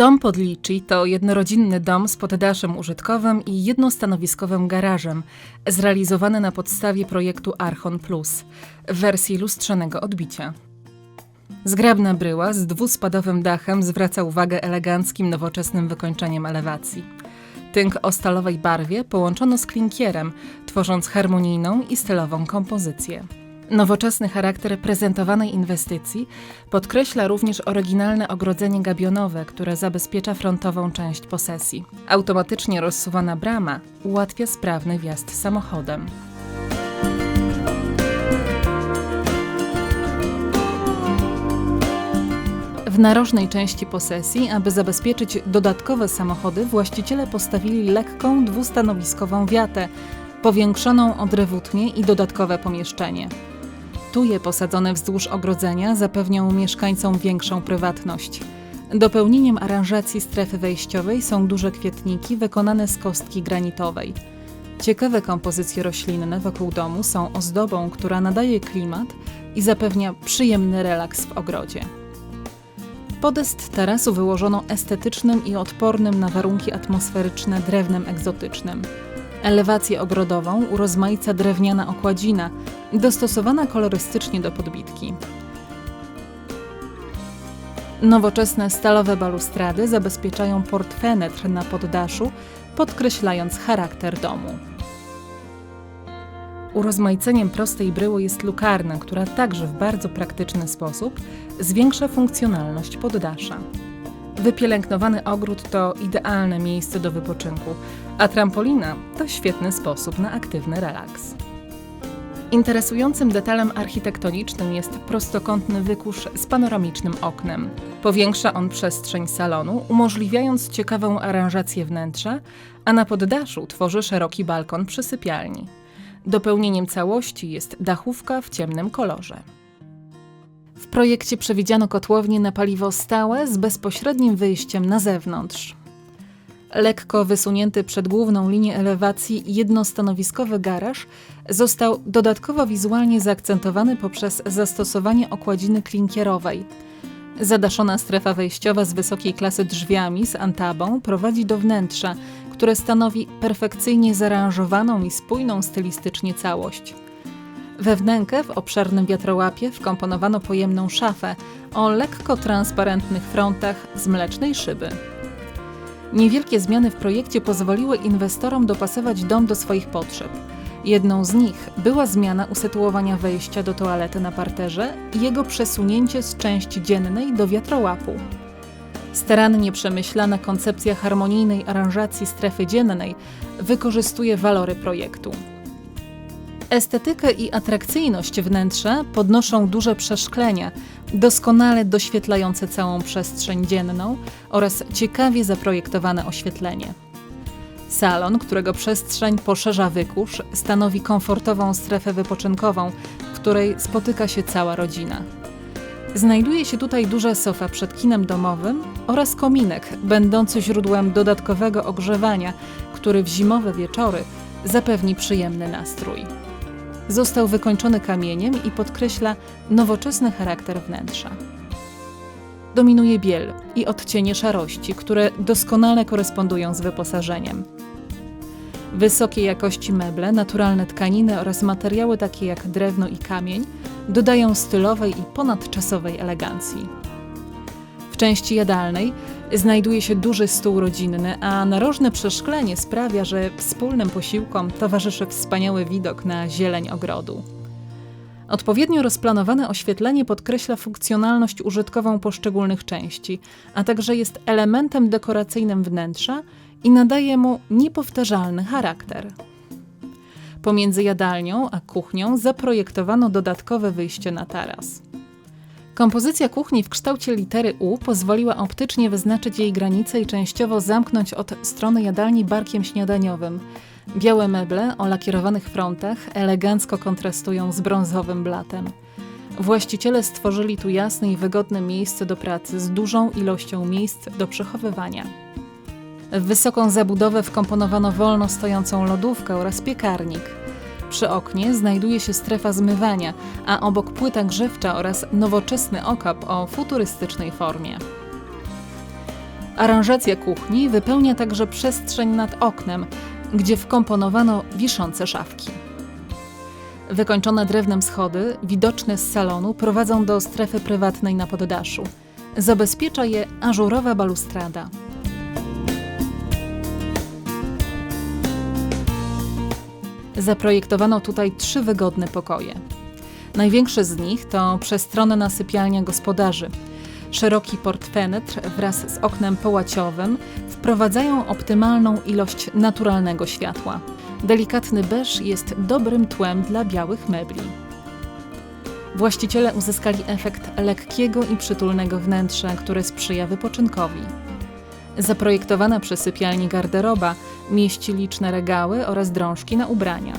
Dom Podliczy to jednorodzinny dom z poddaszem użytkowym i jednostanowiskowym garażem, zrealizowany na podstawie projektu Archon Plus w wersji lustrzanego odbicia. Zgrabna bryła z dwuspadowym dachem zwraca uwagę eleganckim, nowoczesnym wykończeniem elewacji. Tynk o stalowej barwie połączono z klinkierem, tworząc harmonijną i stylową kompozycję. Nowoczesny charakter prezentowanej inwestycji podkreśla również oryginalne ogrodzenie gabionowe, które zabezpiecza frontową część posesji. Automatycznie rozsuwana brama ułatwia sprawny wjazd samochodem. W narożnej części posesji, aby zabezpieczyć dodatkowe samochody, właściciele postawili lekką dwustanowiskową wiatę, powiększoną o drewutnie i dodatkowe pomieszczenie. Tuje posadzone wzdłuż ogrodzenia zapewnią mieszkańcom większą prywatność. Dopełnieniem aranżacji strefy wejściowej są duże kwietniki wykonane z kostki granitowej. Ciekawe kompozycje roślinne wokół domu są ozdobą, która nadaje klimat i zapewnia przyjemny relaks w ogrodzie. Podest tarasu wyłożono estetycznym i odpornym na warunki atmosferyczne drewnem egzotycznym. Elewację ogrodową urozmaica drewniana okładzina, dostosowana kolorystycznie do podbitki. Nowoczesne stalowe balustrady zabezpieczają portfenetr na poddaszu, podkreślając charakter domu. Urozmaiceniem prostej bryły jest lukarna, która także w bardzo praktyczny sposób zwiększa funkcjonalność poddasza. Wypielęgnowany ogród to idealne miejsce do wypoczynku, a trampolina to świetny sposób na aktywny relaks. Interesującym detalem architektonicznym jest prostokątny wykusz z panoramicznym oknem. Powiększa on przestrzeń salonu, umożliwiając ciekawą aranżację wnętrza, a na poddaszu tworzy szeroki balkon przy sypialni. Dopełnieniem całości jest dachówka w ciemnym kolorze. W projekcie przewidziano kotłownię na paliwo stałe z bezpośrednim wyjściem na zewnątrz. Lekko wysunięty przed główną linię elewacji jednostanowiskowy garaż został dodatkowo wizualnie zaakcentowany poprzez zastosowanie okładziny klinkierowej. Zadaszona strefa wejściowa z wysokiej klasy drzwiami z antabą prowadzi do wnętrza, które stanowi perfekcyjnie zaaranżowaną i spójną stylistycznie całość. We wnękę w obszernym wiatrołapie wkomponowano pojemną szafę o lekko transparentnych frontach z mlecznej szyby. Niewielkie zmiany w projekcie pozwoliły inwestorom dopasować dom do swoich potrzeb. Jedną z nich była zmiana usytuowania wejścia do toalety na parterze i jego przesunięcie z części dziennej do wiatrołapu. Starannie przemyślana koncepcja harmonijnej aranżacji strefy dziennej wykorzystuje walory projektu. Estetykę i atrakcyjność wnętrza podnoszą duże przeszklenia, doskonale doświetlające całą przestrzeń dzienną oraz ciekawie zaprojektowane oświetlenie. Salon, którego przestrzeń poszerza wykusz, stanowi komfortową strefę wypoczynkową, w której spotyka się cała rodzina. Znajduje się tutaj duża sofa przed kinem domowym oraz kominek, będący źródłem dodatkowego ogrzewania, który w zimowe wieczory zapewni przyjemny nastrój. Został wykończony kamieniem i podkreśla nowoczesny charakter wnętrza. Dominuje biel i odcienie szarości, które doskonale korespondują z wyposażeniem. Wysokiej jakości meble, naturalne tkaniny oraz materiały takie jak drewno i kamień dodają stylowej i ponadczasowej elegancji. W części jadalnej znajduje się duży stół rodzinny, a narożne przeszklenie sprawia, że wspólnym posiłkom towarzyszy wspaniały widok na zieleń ogrodu. Odpowiednio rozplanowane oświetlenie podkreśla funkcjonalność użytkową poszczególnych części, a także jest elementem dekoracyjnym wnętrza i nadaje mu niepowtarzalny charakter. Pomiędzy jadalnią a kuchnią zaprojektowano dodatkowe wyjście na taras. Kompozycja kuchni w kształcie litery U pozwoliła optycznie wyznaczyć jej granice i częściowo zamknąć od strony jadalni barkiem śniadaniowym. Białe meble o lakierowanych frontach elegancko kontrastują z brązowym blatem. Właściciele stworzyli tu jasne i wygodne miejsce do pracy z dużą ilością miejsc do przechowywania. W wysoką zabudowę wkomponowano wolno stojącą lodówkę oraz piekarnik. Przy oknie znajduje się strefa zmywania, a obok płyta grzewcza oraz nowoczesny okap o futurystycznej formie. Aranżacja kuchni wypełnia także przestrzeń nad oknem, gdzie wkomponowano wiszące szafki. Wykończone drewnem schody, widoczne z salonu, prowadzą do strefy prywatnej na poddaszu. Zabezpiecza je ażurowa balustrada. Zaprojektowano tutaj trzy wygodne pokoje. Największy z nich to przestronna sypialnia gospodarzy. Szeroki portfenetr wraz z oknem połaciowym wprowadzają optymalną ilość naturalnego światła. Delikatny beż jest dobrym tłem dla białych mebli. Właściciele uzyskali efekt lekkiego i przytulnego wnętrza, które sprzyja wypoczynkowi. Zaprojektowana przy sypialni garderoba mieści liczne regały oraz drążki na ubrania.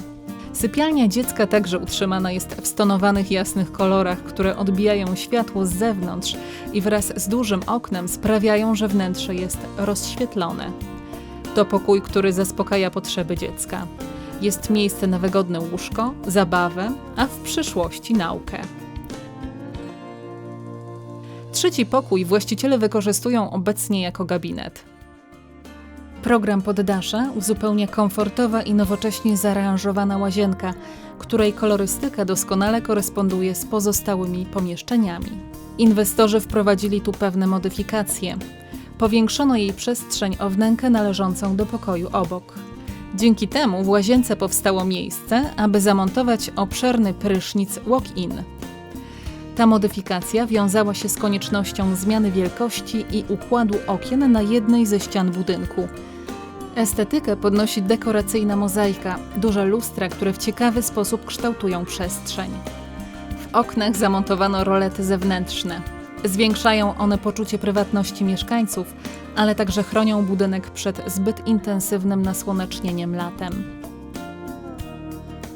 Sypialnia dziecka także utrzymana jest w stonowanych jasnych kolorach, które odbijają światło z zewnątrz i wraz z dużym oknem sprawiają, że wnętrze jest rozświetlone. To pokój, który zaspokaja potrzeby dziecka. Jest miejsce na wygodne łóżko, zabawę, a w przyszłości naukę. Trzeci pokój właściciele wykorzystują obecnie jako gabinet. Program poddasza uzupełnia komfortowa i nowocześnie zaaranżowana łazienka, której kolorystyka doskonale koresponduje z pozostałymi pomieszczeniami. Inwestorzy wprowadzili tu pewne modyfikacje. Powiększono jej przestrzeń o wnękę należącą do pokoju obok. Dzięki temu w łazience powstało miejsce, aby zamontować obszerny prysznic walk-in. Ta modyfikacja wiązała się z koniecznością zmiany wielkości i układu okien na jednej ze ścian budynku. Estetykę podnosi dekoracyjna mozaika, duże lustra, które w ciekawy sposób kształtują przestrzeń. W oknach zamontowano rolety zewnętrzne. Zwiększają one poczucie prywatności mieszkańców, ale także chronią budynek przed zbyt intensywnym nasłonecznieniem latem.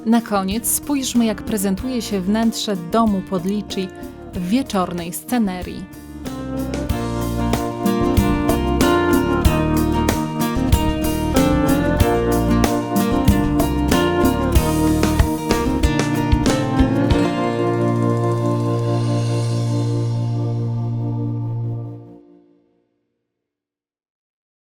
Na koniec spójrzmy, jak prezentuje się wnętrze domu Podliczy w wieczornej scenerii.